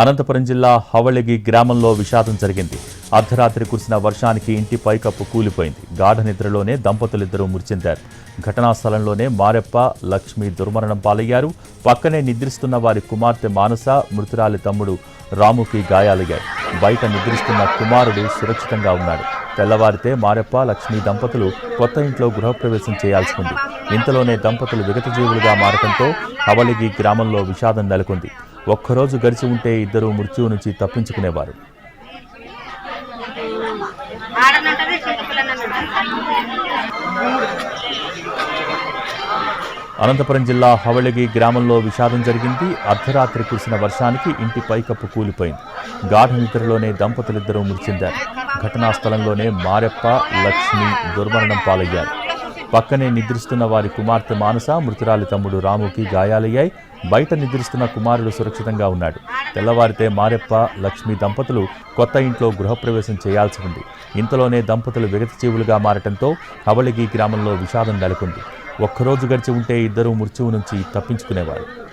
అనంతపురం జిల్లా హవళగి గ్రామంలో విషాదం జరిగింది. అర్ధరాత్రి కురిసిన వర్షానికి ఇంటి పైకప్పు కూలిపోయింది. గాఢ నిద్రలోనే దంపతులిద్దరూ మృతి చెందారు ఘటనా స్థలంలోనే మారెప్ప లక్ష్మి దుర్మరణం పాలయ్యారు. పక్కనే నిద్రిస్తున్న వారి కుమార్తె మానస మృతురాలి తమ్ముడు రాముకి గాయాలయ్యాయి. బయట నిద్రిస్తున్న కుమారుడు సురక్షితంగా ఉన్నాడు. తెల్లవారితే మారెప్ప లక్ష్మి దంపతులు కొత్త ఇంట్లో గృహప్రవేశం చేయాల్సి ఉంది. ఇంతలోనే దంపతులు విగతజీవులుగా మారటంతో హవళిగి గ్రామంలో విషాదం నెలకొంది. ఒక్కరోజు గడిచి ఉంటే ఇద్దరు మృత్యువు నుంచి తప్పించుకునేవారు. అనంతపురం జిల్లా హవళగి గ్రామంలో విషాదం జరిగింది. అర్ధరాత్రి కురిసిన వర్షానికి ఇంటి పైకప్పు కూలిపోయింది. గాఢ నిద్రలోనే దంపతులిద్దరూ మృతి చెందారు. ఘటనా స్థలంలోనే మారెప్ప లక్ష్మి దుర్మరణం పాలయ్యారు. పక్కనే నిద్రిస్తున్న వారి కుమార్తె మానస మృతురాలి తమ్ముడు రాముకి గాయాలయ్యాయి. బయట నిద్రిస్తున్న కుమారుడు సురక్షితంగా ఉన్నాడు. తెల్లవారితే మారెప్ప లక్ష్మి దంపతులు కొత్త ఇంట్లో గృహప్రవేశం చేయాల్సి ఉంది. ఇంతలోనే దంపతులు విగతజీవులుగా మారటంతో హవళిగి గ్రామంలో విషాదం నెలకొంది. ఒక్కరోజు గడిచి ఉంటే ఇద్దరూ మృత్యువు నుంచి తప్పించుకునేవారు.